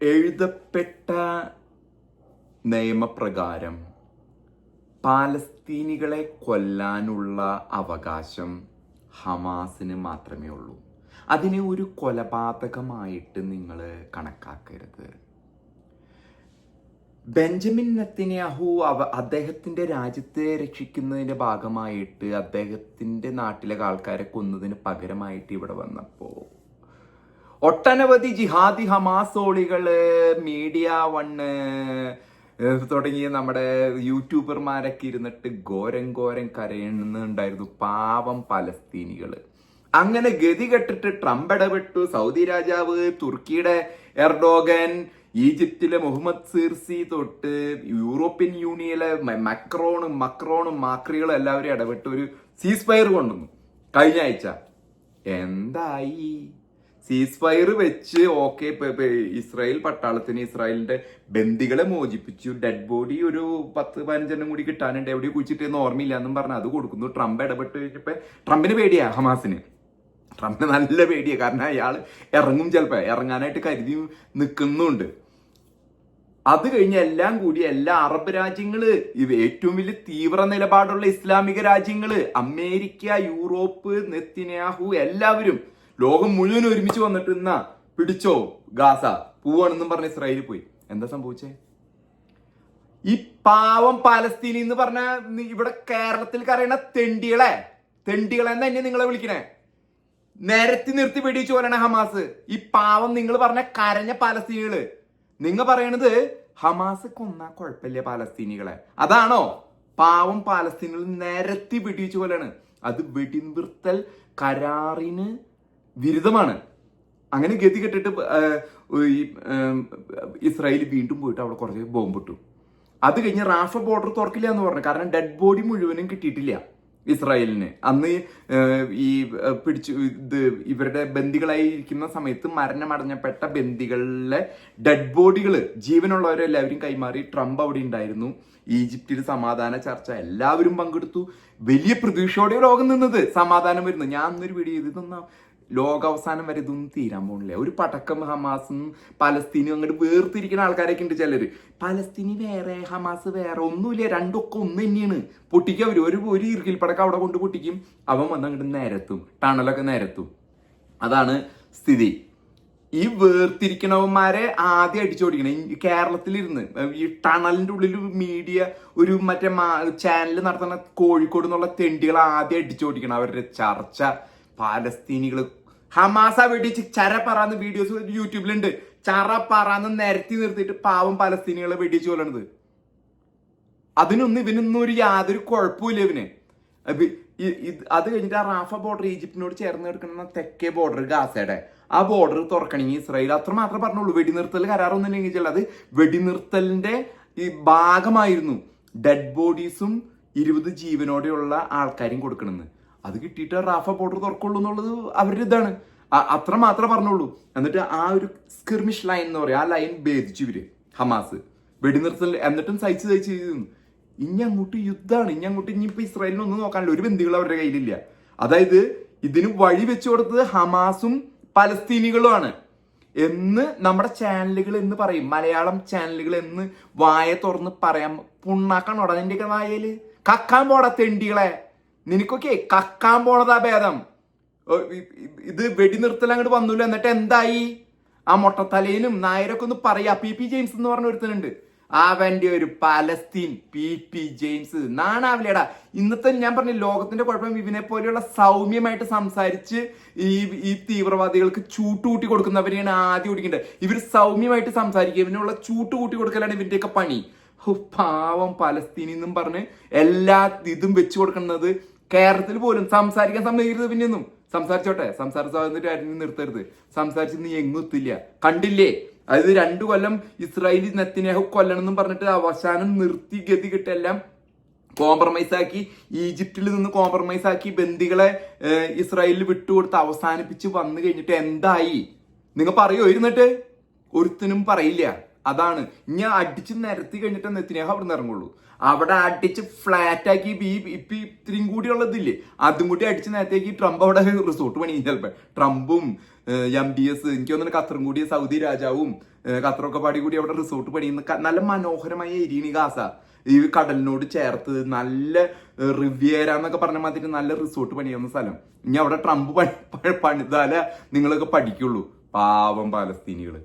എഴുതപ്പെട്ട നിയമപ്രകാരം പാലസ്തീനികളെ കൊല്ലാനുള്ള അവകാശം ഹമാസിന് മാത്രമേ ഉള്ളൂ. അതിനെ ഒരു കൊലപാതകമായിട്ട് നിങ്ങൾ കണക്കാക്കരുത്. ബെഞ്ചമിൻ നത്തിനാഹു അവ അദ്ദേഹത്തിന്റെ രാജ്യത്തെ രക്ഷിക്കുന്നതിന്റെ ഭാഗമായിട്ട് അദ്ദേഹത്തിന്റെ നാട്ടിലെ ആൾക്കാരെ കൊന്നതിന് പകരമായിട്ട് ഇവിടെ വന്നപ്പോ ഒട്ടനവധി ജിഹാദി ഹമാസോളികൾ മീഡിയ വണ്ണ് തുടങ്ങിയ നമ്മുടെ യൂട്യൂബർമാരൊക്കെ ഇരുന്നിട്ട് ഘോരം ഘോരം കരയുന്നുണ്ടായിരുന്നു പാവം പലസ്തീനികൾ അങ്ങനെ ഗതി കെട്ടിട്ട് ട്രംപ് ഇടപെട്ടു. സൗദി രാജാവ് തുർക്കിയുടെ എർഡോഗൻ ഈജിപ്തിലെ മുഹമ്മദ് സിർസി തൊട്ട് യൂറോപ്യൻ യൂണിയനിലെ മക്രോണും മക്രോണും മാക്രികളും എല്ലാവരും ഇടപെട്ട് ഒരു സീസ് ഫയർ കൊണ്ടുവന്നു. കഴിഞ്ഞ ആഴ്ച. എന്തായി? സീസ് ഫയർ വെച്ച് ഓക്കെ ഇസ്രായേൽ പട്ടാളത്തിന് ഇസ്രായേലിന്റെ ബന്ദികളെ മോചിപ്പിച്ചു. ഡെഡ് ബോഡി ഒരു പത്ത് പതിനഞ്ചെണ്ണം കൂടി കിട്ടാനുണ്ട്. എവിടെ കുഴിച്ചിട്ടെന്ന് ഓർമ്മയില്ല എന്നും പറഞ്ഞ് അത് കൊടുക്കുന്നു. ട്രംപ് ഇടപെട്ട് കഴിഞ്ഞപ്പോ ട്രംപിന് പേടിയാ ഹമാസിന്. ട്രംപിന് നല്ല പേടിയാ. കാരണം അയാൾ ഇറങ്ങും ചിലപ്പോ. ഇറങ്ങാനായിട്ട് കരുതി നിൽക്കുന്നുണ്ട് അത് കഴിഞ്ഞ് എല്ലാം കൂടി എല്ലാ അറബ് രാജ്യങ്ങൾ ഏറ്റവും വലിയ തീവ്ര നിലപാടുള്ള ഇസ്ലാമിക രാജ്യങ്ങൾ അമേരിക്ക യൂറോപ്പ് നെത്തിനാഹു എല്ലാവരും ലോകം മുഴുവൻ ഒരുമിച്ച് വന്നിട്ട് എന്നാ പിടിച്ചോ ഗാസ? പോവാണെന്നും പറഞ്ഞ് ഇസ്രായേലിൽ പോയി. എന്താ സംഭവിച്ചേ? ഈ പാവം പാലസ്തീനി എന്ന് പറഞ്ഞ ഇവിടെ കേരളത്തിൽ കറിയണ തെണ്ടികളെ തെണ്ടികളെ എന്നെ നിങ്ങളെ വിളിക്കണേ? നിരത്തി നിർത്തി വെടിവെച്ച് പോലാണ് ഹമാസ്. ഈ പാവം നിങ്ങൾ പറഞ്ഞ കരഞ്ഞ പാലസ്തീനികൾ. നിങ്ങൾ പറയണത് ഹമാസ് കൊന്നാ കുഴപ്പമില്ല പാലസ്തീനികളെ. അതാണോ? പാവം പാലസ്തീനികൾ നിരത്തി പിടിച്ചു പോലാണ് അത് വെടിനിർത്തൽ കരാറിന് വിരുദ്ധമാണ്. അങ്ങനെ ഗതി കെട്ടിട്ട് ഈ ഇസ്രായേൽ വീണ്ടും പോയിട്ട് അവിടെ കുറച്ച് ബോംബിട്ടു അത് കഴിഞ്ഞ് റാഫ ബോർഡർ തുറക്കില്ല എന്ന് പറഞ്ഞു. കാരണം ഡെഡ് ബോഡി മുഴുവനും കിട്ടിയിട്ടില്ല ഇസ്രായേലിന്. അന്ന് ഈ പിടിച്ചു ഇത് ഇവരുടെ ബന്ദികളായി ഇരിക്കുന്ന സമയത്ത് മരണമടഞ്ഞപ്പെട്ട ബന്ദികളിലെ ഡെഡ് ബോഡികൾ ജീവനുള്ളവരെല്ലാവരും കൈമാറി. ട്രംപ് അവിടെ ഉണ്ടായിരുന്നു. ഈജിപ്തിൽ സമാധാന ചർച്ച എല്ലാവരും പങ്കെടുത്തു. വലിയ പ്രതീക്ഷയോടെ ലോകം നിന്നത് സമാധാനം വരുന്നു. ഞാൻ അന്നൊരു വീഡിയോ ചെയ്ത് ഇതൊന്നും ലോകാവസാനം വരെ ഇതൊന്നും തീരാൻ പോണില്ല. ഒരു പടക്കം ഹമാസും പലസ്തീനും അങ്ങോട്ട് വേർതിരിക്കുന്ന ആൾക്കാരൊക്കെ ഉണ്ട് ചിലര് പലസ്തീനി വേറെ ഹമാസ് വേറെ ഒന്നുമില്ല രണ്ടൊക്കെ ഒന്ന് തന്നെയാണ്. പൊട്ടിക്കും അവർ ഒരു ഒരു ഇറുകിൽ പടക്കം അവിടെ കൊണ്ട് പൊട്ടിക്കും. അവൻ വന്ന് അങ്ങോട്ട് നേരത്തും. ടണലൊക്കെ നേരത്തും. അതാണ് സ്ഥിതി. ഈ വേർതിരിക്കണവന്മാരെ ആദ്യം അടിച്ചോടിക്കണം. കേരളത്തിലിരുന്ന് ഈ ടണലിന്റെ ഉള്ളിൽ മീഡിയ ഒരു മറ്റേ ചാനൽ നടത്തുന്ന കോഴിക്കോട് എന്നുള്ള തെണ്ടികൾ ആദ്യം അടിച്ചോടിക്കണം. അവരുടെ ചർച്ച. പാലസ്തീനികൾ ഹമാസ വെടിച്ച് ചരപ്പറാന്ന് പറന്ന് വീഡിയോസ് യൂട്യൂബിലുണ്ട്. ചറപ്പറാന്ന് പറന്ന് നിരത്തി നിർത്തിയിട്ട് പാവം പലസ്തീനികളെ വെടിച്ച് കൊല്ലണത്. അതിനൊന്നും ഇവനൊന്നും ഒരു യാതൊരു കുഴപ്പമില്ല ഇവന്. അത് കഴിഞ്ഞിട്ട് ആ റാഫ ബോർഡർ ഈജിപ്തിനോട് ചേർന്ന് കിടക്കുന്ന തെക്കേ ബോർഡർ ഗാസയുടെ. ആ ബോർഡർ തുറക്കണമെങ്കിൽ ഇസ്രായേൽ. അത്ര മാത്രമേ പറഞ്ഞുള്ളൂ. വെടിനിർത്തൽ കരാറൊന്നും ഇല്ലെങ്കിൽ അത് വെടിനിർത്തലിന്റെ ഈ ഭാഗമായിരുന്നു. ഡെഡ് ബോഡീസും ഇരുപത് ജീവനോടെയുള്ള ആൾക്കാരും കൊടുക്കണമെന്ന് അത് കിട്ടിയിട്ട് റാഫ ബോർഡർ തുറക്കുള്ളൂ എന്നുള്ളത് അവരുടെ ഇതാണ്. അത്ര മാത്രമേ പറഞ്ഞുള്ളൂ. എന്നിട്ട് ആ ഒരു സ്കിർമിഷ് ലൈൻ എന്ന് പറയും ആ ലൈൻ ഭേദിച്ചു ഇവർ ഹമാസ്. വെടിനിർത്തൽ എന്നിട്ടും സഹിച്ച് സഹിച്ച് ചെയ്തിരുന്നു ഇനി അങ്ങോട്ട് യുദ്ധമാണ്. ഇനി അങ്ങോട്ട് ഇനിയിപ്പോ ഇസ്രായേലിന് ഒന്നും നോക്കാനില്ല. ഒരു ബന്ധികൾ അവരുടെ കയ്യിലില്ല. അതായത് ഇതിന് വഴി വെച്ചു കൊടുത്തത് ഹമാസും പലസ്തീനികളുമാണ്. എന്ന് നമ്മുടെ ചാനലുകൾ എന്ന് പറയും. മലയാളം ചാനലുകൾ എന്ന് വായ തുറന്ന് പറയാം. പുണ്ണാക്കാൻ ഉടനെ വായൽ? കക്കാൻ പോടാ തെണ്ടികളെ. നിനക്കൊക്കെ കക്കാൻ പോണതാ ഭേദം. ഇത് വെടി വെടിനിർത്തൽ അങ്ങോട്ട് വന്നില്ല? എന്നിട്ട് എന്തായി? ആ മൊട്ടത്തലയിലും നായരൊക്കെ ഒന്ന് പറയാ. പി പി ജെയിംസ് എന്ന് പറഞ്ഞ ഒരുത്തനുണ്ട്. അവന്റെ ഒരു പലസ്തീൻ പി പി ജെയിംസ്. നാണാവില്ലേടാ. ഇന്നത്തെ ഞാൻ പറഞ്ഞ ലോകത്തിന്റെ കുഴപ്പം ഇവനെ പോലെയുള്ള സൗമ്യമായിട്ട് സംസാരിച്ച് ഈ ഈ തീവ്രവാദികൾക്ക് ചൂട്ടുകൂട്ടി കൊടുക്കുന്നവരെയാണ് ആദ്യം ഓടിക്കേണ്ടത്. ഇവർ സൗമ്യമായിട്ട് സംസാരിക്കുക ഇവനുള്ള ചൂട്ടുകൂട്ടി കൊടുക്കലാണ് ഇവന്റെയൊക്കെ പണി. പാവം പലസ്തീനിന്നും പറഞ്ഞ് എല്ലാ ഇതും വെച്ചു കൊടുക്കുന്നത് കേരളത്തിൽ പോലും സംസാരിക്കാൻ സമ്മതിക്കരുത് പിന്നെയൊന്നും. സംസാരിച്ചോട്ടെ. സംസാര സ്വാതന്ത്ര്യം ആരും നിർത്തരുത്. സംസാരിച്ച് നീ എങ്ങും എത്തില്ല. കണ്ടില്ലേ? അതായത് രണ്ടു കൊല്ലം ഇസ്രായേലി നെത്തിനേഹ കൊല്ലണം എന്നും പറഞ്ഞിട്ട് അവസാനം നിർത്തി ഗതി കിട്ടെല്ലാം കോംപ്രമൈസ് ആക്കി ഈജിപ്തിൽ നിന്ന് കോംപ്രമൈസ് ആക്കി ബന്ദികളെ ഇസ്രായേലിൽ വിട്ടുകൊടുത്ത് അവസാനിപ്പിച്ച് വന്നു കഴിഞ്ഞിട്ട് എന്തായി? നിങ്ങൾ പറയോ? ഇരുന്നിട്ട്. ഒരുത്തിനും പറയില്ല. അതാണ്. ഞാൻ അടിച്ച് നിരത്തി കഴിഞ്ഞിട്ട് നെത്തിനേഹ അവിടെ നിന്ന് ഇറങ്ങുള്ളൂ. അവിടെ അടിച്ച് ഫ്ലാറ്റ് ആക്കി ഈ ഇപ്പൊ ഇത്രയും കൂടി ഉള്ളതില്ലേ? അതും കൂടി അടിച്ച് നേരത്തേക്ക് ട്രംപ് അവിടെ റിസോർട്ട് പണി ചിലപ്പോ. ട്രംപും എം ബി എസ് എനിക്ക് തോന്നുന്നു ഖത്തറും കൂടി സൗദി രാജാവും ഖത്തറൊക്കെ പാടി കൂടി അവിടെ റിസോർട്ട് പണിയുന്ന നല്ല മനോഹരമായ ഏരിയയാണ് ഈ ഗാസ. ഈ കടലിനോട് ചേർത്ത് നല്ല റിവ്യേര എന്നൊക്കെ പറഞ്ഞ മാതിരി നല്ല റിസോർട്ട് പണിയുന്ന സ്ഥലം. ഇനി അവിടെ ട്രംപ് പണി പണിതാലേ നിങ്ങളൊക്കെ പഠിക്കുള്ളൂ. പാവം പാലസ്തീനികൾ.